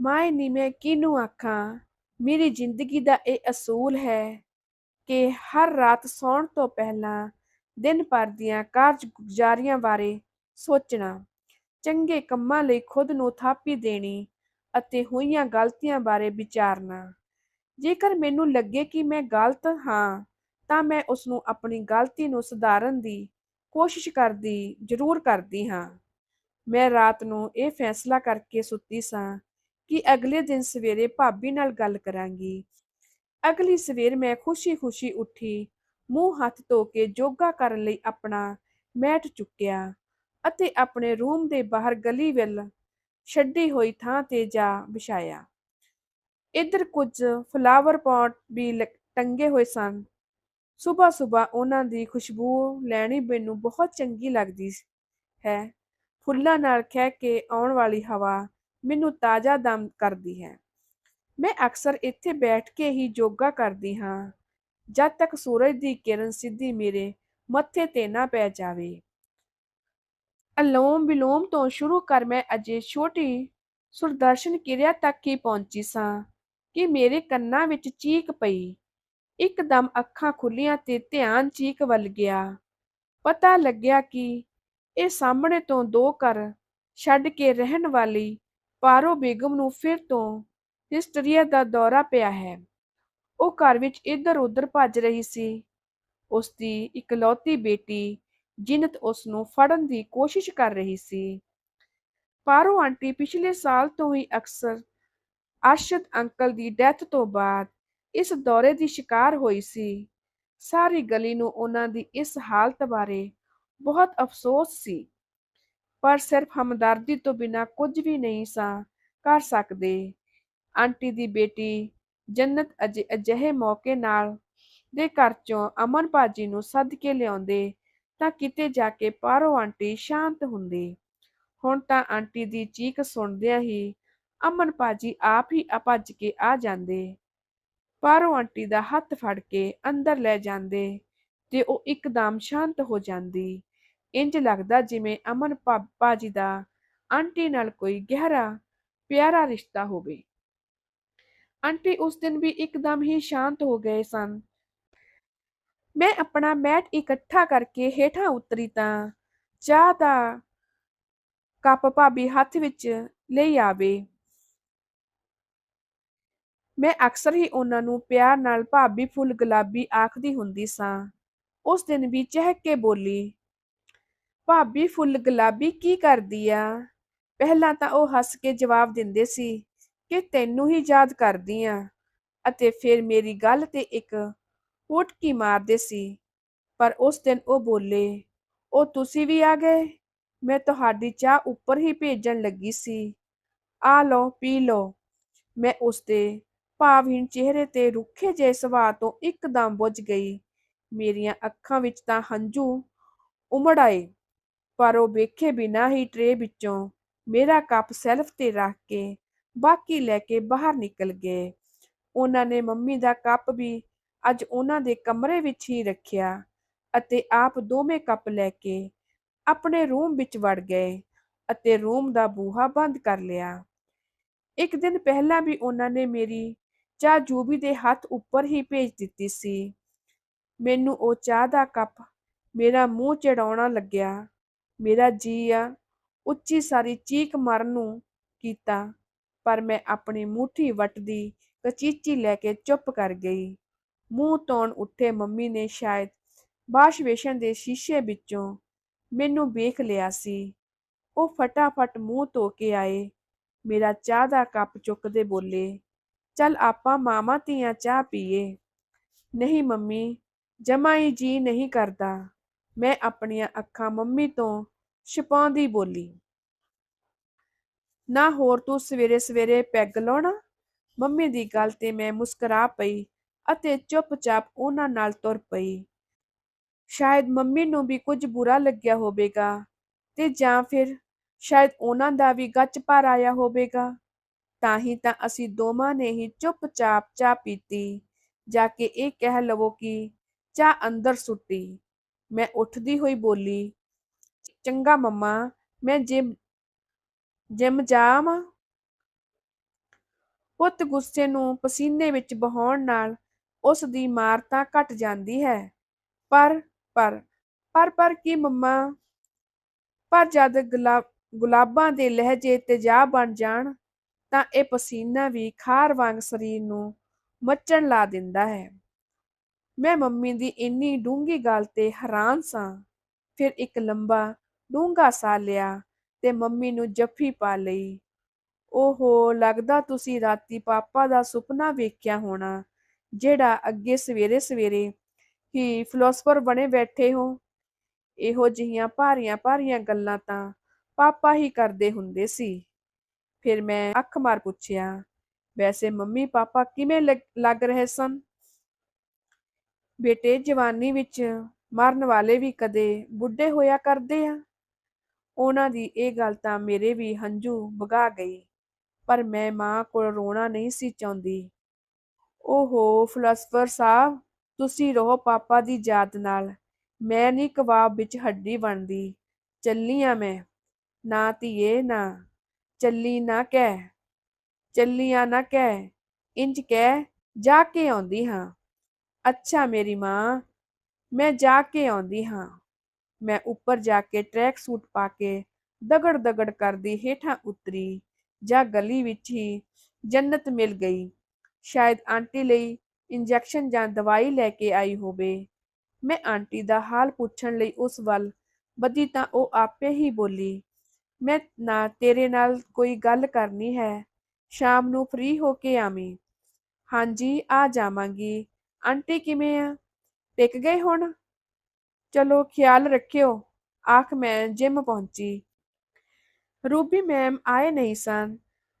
ਮਾਏ ਨੀ ਮੈਂ ਕਿਹਨੂੰ ਆਖਾਂ? ਮੇਰੀ ਜ਼ਿੰਦਗੀ ਦਾ ਇਹ ਅਸੂਲ ਹੈ ਕਿ ਹਰ ਰਾਤ ਸੌਣ ਤੋਂ ਪਹਿਲਾਂ ਦਿਨ ਭਰ ਦੀਆਂ ਕਾਰਜਗੁਜ਼ਾਰੀਆਂ ਬਾਰੇ ਸੋਚਣਾ, ਚੰਗੇ ਕੰਮਾਂ ਲਈ ਖੁਦ ਨੂੰ ਥਾਪੀ ਦੇਣੀ ਅਤੇ ਹੋਈਆਂ ਗਲਤੀਆਂ ਬਾਰੇ ਵਿਚਾਰਨਾ। ਜੇਕਰ ਮੈਨੂੰ ਲੱਗੇ ਕਿ ਮੈਂ ਗਲਤ ਹਾਂ, ਤਾਂ ਮੈਂ ਉਸ ਨੂੰ ਆਪਣੀ ਗਲਤੀ ਨੂੰ ਸੁਧਾਰਨ ਦੀ ਕੋਸ਼ਿਸ਼ ਕਰਦੀ, ਜ਼ਰੂਰ ਕਰਦੀ ਹਾਂ। ਮੈਂ ਰਾਤ ਨੂੰ ਇਹ ਫੈਸਲਾ ਕਰਕੇ ਸੁੱਤੀ ਸਾਂ ਕਿ ਅਗਲੇ ਦਿਨ ਸਵੇਰੇ ਭਾਬੀ ਨਾਲ ਗੱਲ ਕਰਾਂਗੀ। ਅਗਲੀ ਸਵੇਰ ਮੈਂ ਖੁਸ਼ੀ-ਖੁਸ਼ੀ ਉੱਠੀ। ਮੂੰਹ ਹੱਥ ਧੋ ਕੇ ਯੋਗਾ ਕਰਨ ਲਈ ਆਪਣਾ ਮੈਟ ਚੁੱਕਿਆ ਅਤੇ ਆਪਣੇ ਰੂਮ ਦੇ ਬਾਹਰ ਗਲੀ ਵੱਲ ਛੱਡੀ ਹੋਈ ਥਾਂ ਤੇ ਜਾ ਵਿਛਾਇਆ। ਇੱਧਰ ਕੁਝ ਫਲਾਵਰ ਪੌਟ ਵੀ ਲ- ਟੰਗੇ ਹੋਏ ਸਨ। ਸਵੇਰ ਸਵੇਰ ਉਹਨਾਂ ਦੀ ਖੁਸ਼ਬੂ ਲੈਣੀ ਮੈਨੂੰ ਬਹੁਤ ਚੰਗੀ ਲੱਗਦੀ ਹੈ। ਫੁੱਲਾਂ ਨਾਲ ਖਹਿ ਕੇ ਆਉਣ ਵਾਲੀ ਹਵਾ ਮੈਨੂੰ ਤਾਜ਼ਾ ਦਮ ਕਰਦੀ ਹੈ। ਮੈਂ ਅਕਸਰ ਇੱਥੇ ਬੈਠ ਕੇ ਹੀ ਯੋਗਾ ਕਰਦੀ ਹਾਂ। ਜਦ ਤੱਕ ਸੂਰਜ ਦੀ ਕਿਰਨ ਸਿੱਧੀ ਮੇਰੇ ਮੱਥੇ ਤੇ ਨਾ ਪੈ ਜਾਵੇ। ਅਲੋਮ ਵਿਲੋਮ ਤੋਂ ਸ਼ੁਰੂ ਕਰ ਮੈਂ ਅਜੇ ਛੋਟੀ ਸੁਰਦਰਸ਼ਨ ਕਿਰਿਆ ਤੱਕ ਹੀ ਪਹੁੰਚੀ ਸਾਂ ਕਿ ਮੇਰੇ ਕੰਨਾਂ ਵਿੱਚ ਚੀਕ ਪਈ। ਇੱਕਦਮ ਅੱਖਾਂ ਖੁੱਲੀਆਂ ਤੇ ਧਿਆਨ ਚੀਕ ਵੱਲ ਗਿਆ। ਪਤਾ ਲੱਗਿਆ ਕਿ ਇਹ ਸਾਹਮਣੇ ਤੋਂ ਦੋ ਘਰ ਛੱਡ ਕੇ ਰਹਿਣ ਵਾਲੀ ਪਾਰੋ ਬੇਗਮ ਨੂੰ ਫਿਰ ਤੋਂ ਹਿਸਟਰੀਆ ਦਾ ਦੌਰਾ ਪਿਆ ਹੈ। ਉਹ ਘਰ ਵਿੱਚ ਇੱਧਰ ਉੱਧਰ ਭੱਜ ਰਹੀ ਸੀ। ਉਸ ਦੀ ਇਕਲੌਤੀ ਬੇਟੀ ਜਿਨਤ ਉਸ ਨੂੰ ਫੜਨ ਦੀ ਕੋਸ਼ਿਸ਼ ਕਰ ਰਹੀ ਸੀ। ਪਾਰੋ ਆਂਟੀ ਪਿਛਲੇ ਸਾਲ ਤੋਂ ਹੀ ਅਕਸਰ ਅਰਸ਼ਦ ਅੰਕਲ ਦੀ ਡੈਥ ਤੋਂ ਬਾਅਦ ਇਸ ਦੌਰੇ ਦੀ ਸ਼ਿਕਾਰ ਹੋਈ ਸੀ। ਸਾਰੀ ਗਲੀ ਨੂੰ ਉਹਨਾਂ ਦੀ ਇਸ ਹਾਲਤ ਬਾਰੇ ਬਹੁਤ ਅਫਸੋਸ ਸੀ। ਪਰ ਸਿਰਫ ਹਮਦਰਦੀ ਤੋਂ ਬਿਨਾਂ ਕੁਝ ਵੀ ਨਹੀਂ ਸਾਂ ਕਰ ਸਕਦੇ। ਆਂਟੀ ਦੀ ਬੇਟੀ ਜੰਨਤ ਅਜੇ ਅਜਿਹੇ ਮੌਕੇ ਨਾਲ ਦੇ ਘਰ ਚੋਂ ਅਮਨ ਭਾਜੀ ਨੂੰ ਸੱਦ ਕੇ ਲਿਆਉਂਦੇ ਤਾਂ ਕਿਤੇ ਜਾ ਕੇ ਪਾਰੋ ਆਂਟੀ ਸ਼ਾਂਤ ਹੁੰਦੀ। ਹੁਣ ਤਾਂ ਆਂਟੀ ਦੀ ਚੀਕ ਸੁਣਦਿਆਂ ਹੀ ਅਮਨ ਭਾਜੀ ਆਪ ਹੀ ਆ ਕੇ ਆ ਜਾਂਦੇ। ਪਾਰੋ ਆਂਟੀ ਦਾ ਹੱਥ ਫੜ ਕੇ ਅੰਦਰ ਲੈ ਜਾਂਦੇ ਤੇ ਉਹ ਇੱਕਦਮ ਸ਼ਾਂਤ ਹੋ ਜਾਂਦੀ। ਇੰਜ ਲੱਗਦਾ ਜਿਵੇਂ ਅਮਨ ਭਾ- ਭਾਜੀ ਦਾ ਆਂਟੀ ਨਾਲ ਕੋਈ ਗਹਿਰਾ, ਪਿਆਰਾ ਰਿਸ਼ਤਾ ਹੋਵੇ। ਆਂਟੀ ਉਸ ਦਿਨ ਵੀ ਇੱਕਦਮ ਹੀ ਸ਼ਾਂਤ ਹੋ ਗਏ ਸਨ। ਮੈਂ ਆਪਣਾ ਮੈਟ ਇਕੱਠਾ ਕਰਕੇ ਹੇਠਾਂ ਉਤਰੀ ਤਾਂ ਚਾਹ ਦਾ ਕੱਪ ਭਾਬੀ ਹੱਥ ਵਿੱਚ ਲਈ ਆਵੇ। ਮੈਂ ਅਕਸਰ ਹੀ ਉਹਨਾਂ ਨੂੰ ਪਿਆਰ ਨਾਲ ਭਾਬੀ ਫੁੱਲ ਗੁਲਾਬੀ ਆਖਦੀ ਹੁੰਦੀ ਸਾਂ। ਉਸ ਦਿਨ ਵੀ ਚਹਿਕ ਕੇ ਬੋਲੀ ਭਾਬੀ ਫੁੱਲ ਗੁਲਾਬੀ ਕੀ ਕਰਦੀ ਆ? ਪਹਿਲਾਂ ਤਾਂ ਉਹ ਹੱਸ ਕੇ ਜਵਾਬ ਦਿੰਦੇ ਸੀ ਕਿ ਤੈਨੂੰ ਹੀ ਯਾਦ ਕਰਦੀ ਆ। ਅਤੇ ਫਿਰ ਮੇਰੀ ਗੱਲ ਤੇ ਇੱਕ ਹੁਟਕੀ ਮਾਰਦੇ ਸੀ। ਪਰ ਉਸ ਦਿਨ ਉਹ ਬੋਲੇ, ਉਹ ਤੁਸੀਂ ਵੀ ਆ ਗਏ? ਮੈਂ ਤੁਹਾਡੀ ਚਾਹ ਉੱਪਰ ਹੀ ਭੇਜਣ ਲੱਗੀ ਸੀ। ਆ ਲਓ, ਪੀ ਲਓ। ਮੈਂ ਉਸਦੇ ਭਾਵਹੀਣ ਚਿਹਰੇ ਤੇ ਰੁੱਖੇ ਜਿਹੇ ਸੁਭਾਅ ਤੋਂ ਇੱਕਦਮ ਬੁੱਝ ਗਈ। ਮੇਰੀਆਂ ਅੱਖਾਂ ਵਿੱਚ ਤਾਂ ਹੰਝੂ ਉਮੜ ਆਏ। ਪਰ ਉਹ ਵੇਖੇ ਬਿਨਾਂ ਹੀ ਟਰੇ ਵਿੱਚੋਂ ਮੇਰਾ ਕੱਪ ਸੈਲਫ ਤੇ ਰੱਖ ਕੇ ਬਾਕੀ ਲੈ ਕੇ ਬਾਹਰ ਨਿਕਲ ਗਏ। ਉਹਨਾਂ ਨੇ ਮੰਮੀ ਦਾ ਕੱਪ ਵੀ ਅੱਜ ਉਹਨਾਂ ਦੇ ਕਮਰੇ ਵਿੱਚ ਹੀ ਰੱਖਿਆ ਅਤੇ ਆਪ ਦੋਵੇਂ ਕੱਪ ਲੈ ਕੇ ਆਪਣੇ ਰੂਮ ਵਿੱਚ ਵੜ ਗਏ ਅਤੇ ਰੂਮ ਦਾ ਬੂਹਾ ਬੰਦ ਕਰ ਲਿਆ। ਇੱਕ ਦਿਨ ਪਹਿਲਾਂ ਵੀ ਉਹਨਾਂ ਨੇ ਮੇਰੀ ਚਾਹ ਜੂਬੀ ਦੇ ਹੱਥ ਉੱਪਰ ਹੀ ਭੇਜ ਦਿੱਤੀ ਸੀ। ਮੈਨੂੰ ਉਹ ਚਾਹ ਦਾ ਕੱਪ ਮੇਰਾ ਮੂੰਹ ਚੜਾਉਣਾ ਲੱਗਿਆ ਮੇਰਾ ਜੀ ਆ, ਉੱਚੀ ਸਾਰੀ ਚੀਕ ਮਾਰਨ ਨੂੰ ਕੀਤਾ, ਪਰ ਮੈਂ ਆਪਣੀ ਮੁੱਠੀ ਵੱਟਦੀ ਕਚੀਚੀ ਲੈ ਕੇ ਚੁੱਪ ਕਰ ਗਈ। ਮੂੰਹ ਧੋਣ ਉੱਠੇ ਮੰਮੀ ਨੇ ਸ਼ਾਇਦ ਵਾਸ਼ ਵੇਸ਼ਨ ਦੇ ਸ਼ੀਸ਼ੇ ਵਿੱਚੋਂ ਮੈਨੂੰ ਵੇਖ ਲਿਆ ਸੀ। ਉਹ ਫਟਾਫਟ ਮੂੰਹ ਧੋ ਕੇ ਆਏ। ਮੇਰਾ ਚਾਹ ਦਾ ਕੱਪ ਚੁੱਕਦੇ ਬੋਲੇ, ਚੱਲ ਆਪਾਂ ਮਾਮਾ ਧੀਆਂ ਚਾਹ ਪੀਏ। ਨਹੀਂ ਮੰਮੀ, ਜਮਾ ਹੀ ਜੀ ਨਹੀਂ ਕਰਦਾ। ਮੈਂ ਆਪਣੀਆਂ ਅੱਖਾਂ ਮੰਮੀ ਤੋਂ ਛੁਪਾਉਂਦੀ ਬੋਲੀ, ਨਾ ਹੋਰ ਤੂੰ ਸਵੇਰੇ ਸਵੇਰੇ ਪੈਗ ਲਾਉਣਾ? ਮੰਮੀ ਦੀ ਗੱਲ ਤੇ ਮੈਂ ਮੁਸਕਰਾ ਪਈ ਅਤੇ ਚੁੱਪਚਾਪ ਉਹਨਾਂ ਨਾਲ ਤੁਰ ਪਈ। ਸ਼ਾਇਦ ਮੰਮੀ ਨੂੰ ਵੀ ਕੁਝ ਬੁਰਾ ਲੱਗਿਆ ਹੋਵੇਗਾ ਤੇ ਜਾਂ ਫਿਰ ਸ਼ਾਇਦ ਉਹਨਾਂ ਦਾ ਵੀ ਗੱਚ ਭਰ ਆਇਆ ਹੋਵੇਗਾ। ਤਾਂ ਹੀ ਤਾਂ ਅਸੀਂ ਦੋਵਾਂ ਨੇ ਹੀ ਚੁੱਪਚਾਪ ਚਾਹ ਪੀਤੀ, ਜਾ ਕੇ ਇਹ ਕਹਿ ਲਵੋ ਕਿ ਚਾਹ ਅੰਦਰ ਸੁੱਟੀ। ਮੈਂ ਉੱਠਦੀ ਹੋਈ ਬੋਲੀ, ਚੰਗਾ ਮੰਮਾ, ਮੈਂ ਜਿਮ ਜਿਮ ਜਾਵਾਂ। ਪੁੱਤ ਗੁੱਸੇ ਨੂੰ ਪਸੀਨੇ ਵਿੱਚ ਬਹਾਉਣ ਨਾਲ ਉਸ ਦੀ ਮਾਰ ਤਾਂ ਘਟ ਜਾਂਦੀ ਹੈ। ਪਰ ਪਰ ਪਰ ਪਰ ਕੀ ਮੰਮਾ? ਪਰ ਜਦ ਗੁਲਾ- ਗੁਲਾਬਾਂ ਦੇ ਲਹਿਜੇ ਤੇਜ਼ਾਬ ਬਣ ਜਾਣ, ਤਾਂ ਇਹ ਪਸੀਨਾ ਵੀ ਖਾਰ ਵਾਂਗ ਸਰੀਰ ਨੂੰ ਮੱਚਣ ਲਾ ਦਿੰਦਾ ਹੈ। ਮੈਂ ਮੰਮੀ ਦੀ ਇੰਨੀ ਡੂੰਘੀ ਗੱਲ ਤੇ ਹੈਰਾਨ ਸਾਂ। ਫਿਰ ਇੱਕ ਲੰਬਾ ਡੂੰਘਾ ਸਾਹ ਲਿਆ ਤੇ ਮੰਮੀ ਨੂੰ ਜੱਫੀ ਪਾ ਲਈ। ਓਹੋ, ਲੱਗਦਾ ਤੁਸੀਂ ਰਾਤੀ ਪਾਪਾ ਦਾ ਸੁਪਨਾ ਵੇਖਿਆ ਹੋਣਾ, ਜਿਹੜਾ ਅੱਗੇ ਸਵੇਰੇ ਸਵੇਰੇ ਹੀ ਫਿਲਾਸਫਰ ਬਣੇ ਬੈਠੇ ਹੋ। ਇਹੋ ਜਿਹੀਆਂ ਭਾਰੀਆਂ ਭਾਰੀਆਂ ਗੱਲਾਂ ਤਾਂ ਪਾਪਾ ਹੀ ਕਰਦੇ ਹੁੰਦੇ ਸੀ। ਫਿਰ ਮੈਂ ਅੱਖ ਮਾਰ ਪੁੱਛਿਆ, ਵੈਸੇ ਮੰਮੀ, ਪਾਪਾ ਕਿਵੇਂ ਲੱਗ- ਲੱਗ ਰਹੇ ਸਨ? ਬੇਟੇ ਜਵਾਨੀ ਵਿੱਚ ਮਰਨ ਵਾਲੇ ਵੀ ਕਦੇ ਬੁੱਢੇ ਹੋਇਆ ਕਰਦੇ ਆ? ਉਹਨਾਂ ਦੀ ਇਹ ਗੱਲ ਤਾਂ ਮੇਰੇ ਵੀ ਹੰਝੂ ਵਗਾ ਗਈ, ਪਰ ਮੈਂ ਮਾਂ ਕੋਲ ਰੋਣਾ ਨਹੀਂ ਸੀ ਚਾਹੁੰਦੀ। ਓਹੋ ਫਿਲਾਸਫਰ ਸਾਹਿਬ, ਤੁਸੀਂ ਰਹੋ ਪਾਪਾ ਦੀ ਯਾਦ ਨਾਲ। ਮੈਂ ਨਹੀਂ ਕਬਾਬ ਵਿੱਚ ਹੱਡੀ ਬਣਦੀ। ਚੱਲੀ ਆ ਮੈਂ। ਨਾ ਧੀਏ, ਨਾ। ਚੱਲੀ ਨਾ ਕਹਿ। ਚੱਲੀ ਆ ਨਾ ਕਹਿ। ਇੰਜ ਕਹਿ, ਜਾ ਕੇ ਆਉਂਦੀ ਹਾਂ। ਅੱਛਾ ਮੇਰੀ ਮਾਂ, ਮੈਂ ਜਾ ਕੇ ਆਉਂਦੀ ਹਾਂ। ਮੈਂ ਉੱਪਰ ਜਾ ਕੇ ਟਰੈਕ ਸੂਟ ਪਾ ਕੇ ਦਗੜ ਦਗੜ ਕਰਦੀ ਹੇਠਾਂ ਉਤਰੀ, ਜਾਂ ਗਲੀ ਵਿੱਚ ਹੀ ਜੰਨਤ ਮਿਲ ਗਈ। ਸ਼ਾਇਦ ਆਂਟੀ ਲਈ ਇੰਜੈਕਸ਼ਨ ਜਾਂ ਦਵਾਈ ਲੈ ਕੇ ਆਈ ਹੋਵੇ। ਮੈਂ ਆਂਟੀ ਦਾ ਹਾਲ ਪੁੱਛਣ ਲਈ ਉਸ ਵੱਲ ਵਧੀ ਤਾਂ ਉਹ ਆਪੇ ਹੀ ਬੋਲੀ, ਮੈਂ ਨਾ ਤੇਰੇ ਨਾਲ ਕੋਈ ਗੱਲ ਕਰਨੀ ਹੈ, ਸ਼ਾਮ ਨੂੰ ਫ੍ਰੀ ਹੋ ਕੇ ਆਵੀਂ। ਹਾਂਜੀ, ਆ ਜਾਵਾਂਗੀ। ਆਂਟੀ ਕਿਵੇਂ ਆ? ਟਿਕ ਗਏ ਹੁਣ? ਚਲੋ ਖਿਆਲ ਰੱਖਿਓ। ਆਖ ਮੈਂ ਜਿਮ ਪਹੁੰਚੀ। ਰੂਬੀ ਮੈਮ ਆਏ ਨਹੀਂ ਸਨ।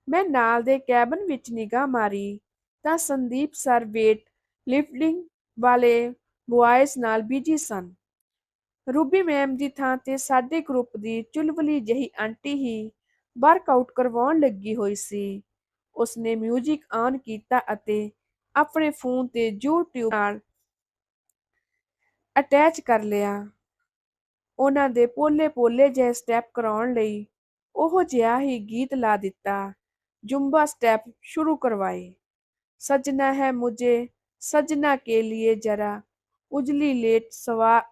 ਮੈਂ ਨਾਲ ਦੇ ਕੈਬਨ ਵਿੱਚ ਨਿਗਾਹ ਮਾਰੀ ਤਾਂ ਸੰਦੀਪ ਸਰ ਵੇਟ ਲਿਫਟਿੰਗ ਵਾਲੇ ਬੁਆਇਜ਼ ਨਾਲ ਬਿਜ਼ੀ ਸਨ। ਰੂਬੀ ਮੈਮ ਦੀ ਥਾਂ ਤੇ ਸਾਡੇ ਗਰੁੱਪ ਦੀ ਚੁਲਬਲੀ ਜਿਹੀ ਆਂਟੀ ਹੀ ਵਰਕਆਊਟ ਕਰਵਾਉਣ ਲੱਗੀ ਹੋਈ ਸੀ। ਉਸਨੇ ਮਿਊਜ਼ਿਕ ਆਨ ਕੀਤਾ ਅਤੇ ਆਪਣੇ ਫੋਨ ਤੇ YouTube ਨਾਲ ਅਟੈਚ ਕਰ ਲਿਆ। ਉਹਨਾਂ ਦੇ ਪੋਲੇ-ਪੋਲੇ ਜਿਹੇ ਸਟੈਪ ਕਰਾਉਣ ਲਈ ਉਹ ਜਿਹਾ ਹੀ ਗੀਤ ਲਾ ਦਿੱਤਾ। ਜੁੰਬਾ ਸਟੈਪ ਸ਼ੁਰੂ ਕਰਵਾਏ। ਸਜਣਾ ਹੈ ਮੁਝੇ, ਸਜਣਾ ਕੇ ਲਿਏ ਜਰਾ। ਉਜਲੀ ਲੇਟ ਸਵਾ,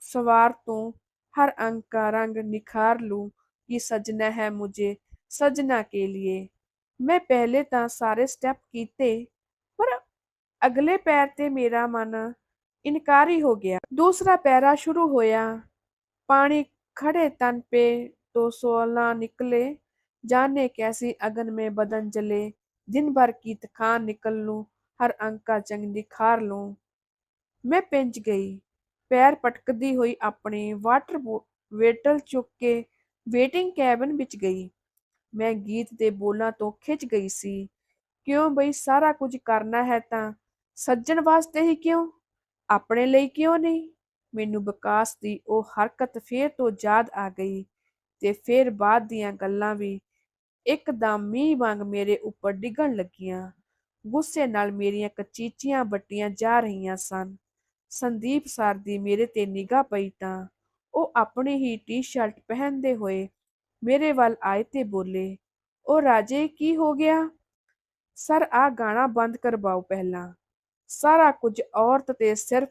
ਸਵਾਰ ਤੋਂ। ਹਰ ਅੰਗ ਦਾ ਰੰਗ ਨਿਖਾਰ ਲੂੰ ਕਿ ਸਜਣਾ ਹੈ ਮੁਝੇ, ਸਜਣਾ ਕੇ ਲਿਏ। ਮੈਂ ਪਹਿਲੇ ਤਾਂ ਸਾਰੇ ਸਟੈਪ ਕੀਤੇ। ਅਗਲੇ ਪੈਰ ਤੇ ਮੇਰਾ ਮਨ ਇਨਕਾਰੀ ਹੋ ਗਿਆ ਦੂਸਰਾ ਪੈਰਾ ਸ਼ੁਰੂ ਹੋਇਆ ਪਾਣੀ खड़े तन पे तो सोलह निकले जाने कैसी अगन में बदन जले दिन भर की थकान निकल लूं हर अंग का जंग निखार लूं ਮੈਂ ਪਿੰਜ ਗਈ ਪੈਰ ਪਟਕਦੀ ਹੋਈ ਆਪਣੀ ਵਾਟਰ ਵੇਟਲ ਚੁੱਕ ਕੇ ਵੇਟਿੰਗ ਕੈਬਨ ਵਿੱਚ ਗਈ ਮੈਂ ਗੀਤ ਦੇ ਬੋਲਾਂ ਤੋਂ ਖਿੱਚ ਗਈ ਸੀ ਕਿਉਂ ਬਈ ਸਾਰਾ ਕੁਝ ਕਰਨਾ ਹੈ ਤਾਂ ਸੱਜਣ ਵਾਸਤੇ ਹੀ ਕਿਉਂ? ਆਪਣੇ ਲਈ ਕਿਉਂ ਨਹੀਂ? ਮੈਨੂੰ ਵਿਕਾਸ ਦੀ ਉਹ ਹਰਕਤ ਫੇਰ ਤੋਂ ਯਾਦ ਆ ਗਈ ਤੇ ਫਿਰ ਬਾਅਦ ਦੀਆਂ ਗੱਲਾਂ ਵੀ ਇੱਕਦਮ ਮੀਂਹ ਵਾਂਗ ਮੇਰੇ ਉੱਪਰ ਡਿੱਗਣ ਲੱਗੀਆਂ। ਗੁੱਸੇ ਨਾਲ ਮੇਰੀਆਂ ਕਚੀਚੀਆਂ ਬੱਟੀਆਂ ਜਾ ਰਹੀਆਂ ਸਨ। ਸੰਦੀਪ ਸਰ ਦੀ ਮੇਰੇ ਤੇ ਨਿਗਾਹ ਪਈ ਤਾਂ ਉਹ ਆਪਣੀ ਹੀ ਟੀ-ਸ਼ਰਟ ਪਹਿਨਦੇ ਹੋਏ ਮੇਰੇ ਵੱਲ ਆਏ ਤੇ ਬੋਲੇ, ਉਹ ਰਾਜੇ, ਕੀ ਹੋ ਗਿਆ? ਸਰ ਆ ਗਾਣਾ ਬੰਦ ਕਰਵਾਓ ਪਹਿਲਾਂ। ਸਾਰਾ ਕੁਝ ਔਰਤ ਤੇ ਸਿਰਫ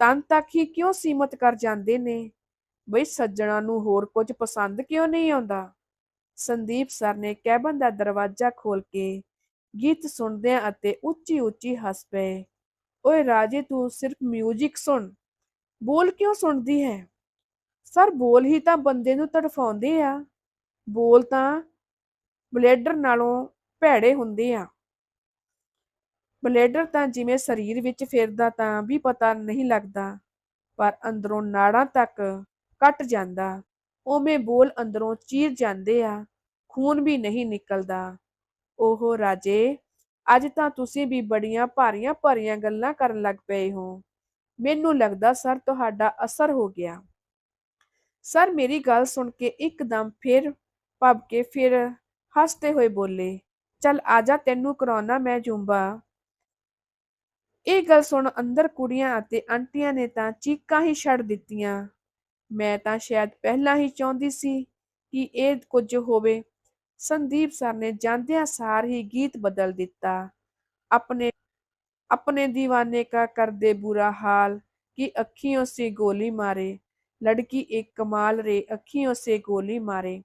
ਤਨ ਤੱਕ ਹੀ ਕਿਉਂ ਸੀਮਤ ਕਰ ਜਾਂਦੇ ਨੇ? ਬਈ ਸੱਜਣਾ ਨੂੰ ਹੋਰ ਕੁਝ ਪਸੰਦ ਕਿਉਂ ਨਹੀਂ ਆਉਂਦਾ? ਸੰਦੀਪ ਸਰ ਨੇ ਕੈਬਨ ਦਾ ਦਰਵਾਜ਼ਾ ਖੋਲ ਕੇ ਗੀਤ ਸੁਣਦਿਆਂ ਅਤੇ ਉੱਚੀ ਉੱਚੀ ਹੱਸ ਪਏ। ਓਏ ਰਾਜੇ, ਤੂੰ ਸਿਰਫ ਮਿਊਜ਼ਿਕ ਸੁਣ। ਬੋਲ ਕਿਉਂ ਸੁਣਦੀ ਹੈ? ਸਰ, ਬੋਲ ਹੀ ਤਾਂ ਬੰਦੇ ਨੂੰ ਤੜਫਾਉਂਦੇ ਆ। ਬੋਲ ਤਾਂ ਬਲੇਡਰ ਨਾਲੋਂ ਭੈੜੇ ਹੁੰਦੇ ਆ। ਬਲੇਡਰ ਤਾਂ ਜਿਵੇਂ ਸਰੀਰ ਵਿੱਚ ਫਿਰਦਾ ਤਾਂ ਵੀ ਪਤਾ ਨਹੀਂ ਲੱਗਦਾ, ਪਰ ਅੰਦਰੋਂ ਨਾੜਾਂ ਤੱਕ ਕੱਟ ਜਾਂਦਾ। ਉਵੇਂ ਬੋਲ ਅੰਦਰੋਂ ਚੀਰ ਜਾਂਦੇ ਆ, ਖੂਨ ਵੀ ਨਹੀਂ ਨਿਕਲਦਾ। ਉਹ ਰਾਜੇ, ਅੱਜ ਤਾਂ ਤੁਸੀਂ ਵੀ ਬੜੀਆਂ ਭਾਰੀਆਂ ਭਾਰੀਆਂ ਗੱਲਾਂ ਕਰਨ ਲੱਗ ਪਏ ਹੋ। ਮੈਨੂੰ ਲੱਗਦਾ ਸਰ ਤੁਹਾਡਾ ਅਸਰ ਹੋ ਗਿਆ। ਸਰ ਮੇਰੀ ਗੱਲ ਸੁਣ ਕੇ ਇੱਕਦਮ ਫਿਰ ਭੱਬ ਕੇ ਫਿਰ ਹੱਸਦੇ ਹੋਏ ਬੋਲੇ, ਚੱਲ ਆਜਾ ਤੈਨੂੰ ਕਰਾਉਣਾ ਮੈਂ ਜੁੰਬਾ। ਇਹ ਗੱਲ ਸੁਣ ਅੰਦਰ ਕੁੜੀਆਂ ਅਤੇ ਆਂਟੀਆਂ ਨੇ ਤਾਂ ਚੀਕਾਂ ਹੀ ਛੱਡ ਦਿੱਤੀਆਂ। ਮੈਂ ਤਾਂ ਸ਼ਾਇਦ ਪਹਿਲਾਂ ਹੀ ਚਾਹੁੰਦੀ ਸੀ ਕਿ ਇਹ ਕੁਝ ਹੋਵੇ। ਸੰਦੀਪ ਸਰ ਨੇ ਜਾਂਦਿਆਂ ਸਾਰ ਹੀ ਗੀਤ ਬਦਲ ਦਿੱਤਾ। ਆਪਣੇ ਆਪਣੇ دیਵਾਨੇ ਕਾ ਕਰਦੇ ਬੁਰਾ ਹਾਲ ਕਿ ਅੱਖੀਆਂ ਸੇ ਗੋਲੀ ਮਾਰੇ। ਲੜਕੀ ਇੱਕ ਕਮਾਲ ਰੇ ਅੱਖੀਆਂ ਸੇ ਗੋਲੀ ਮਾਰੇ।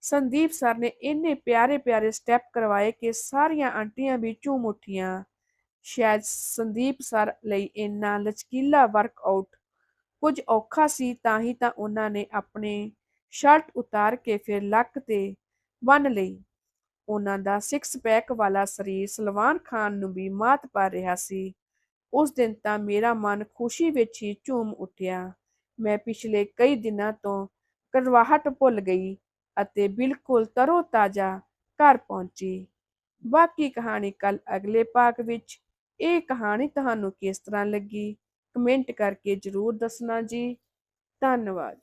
ਸੰਦੀਪ ਸਰ ਨੇ ਇੰਨੇ ਪਿਆਰੇ ਪਿਆਰੇ ਸਟੈਪ ਕਰਵਾਏ ਕਿ ਸਾਰੀਆਂ ਆਂਟੀਆਂ ਵੀ ਝੂਮ ਉੱਠੀਆਂ। ਸ਼ਾਇਦ ਸੰਦੀਪ ਸਰ ਲਈ ਇੰਨਾ ਲਚਕੀਲਾ ਵਰਕਆਊਟ ਕੁਝ ਔਖਾ ਸੀ, ਤਾਂ ਹੀ ਤਾਂ ਉਹਨਾਂ ਨੇ ਆਪਣੇ ਸ਼ਰਟ ਉਤਾਰ ਕੇ ਫਿਰ ਲੱਕ ਤੇ ਬੰਨ ਲਈ। ਉਹਨਾਂ ਦਾ ਸਿਕਸ ਪੈਕ ਵਾਲਾ ਸਰੀਰ ਸਲਮਾਨ ਖਾਨ ਨੂੰ ਵੀ ਮਾਤ ਪਾ ਰਿਹਾ ਸੀ। ਉਸ ਦਿਨ ਤਾਂ ਮੇਰਾ ਮਨ ਖੁਸ਼ੀ ਵਿੱਚ ਹੀ ਝੂਮ ਉੱਠਿਆ। ਮੈਂ ਪਿਛਲੇ ਕਈ ਦਿਨਾਂ ਤੋਂ ਕਰਵਾਹਟ ਭੁੱਲ ਗਈ ਅਤੇ ਬਿਲਕੁਲ ਤਰੋ ਤਾਜ਼ਾ ਘਰ ਪਹੁੰਚੀ। ਬਾਕੀ ਕਹਾਣੀ ਕੱਲ ਅਗਲੇ ਪਾਕ ਵਿੱਚ ਇਹ ਕਹਾਣੀ ਤੁਹਾਨੂੰ ਕਿਸ ਤਰ੍ਹਾਂ ਲੱਗੀ? ਕਮੈਂਟ ਕਰਕੇ ਜਰੂਰ ਦੱਸਣਾ ਜੀ। ਧੰਨਵਾਦ।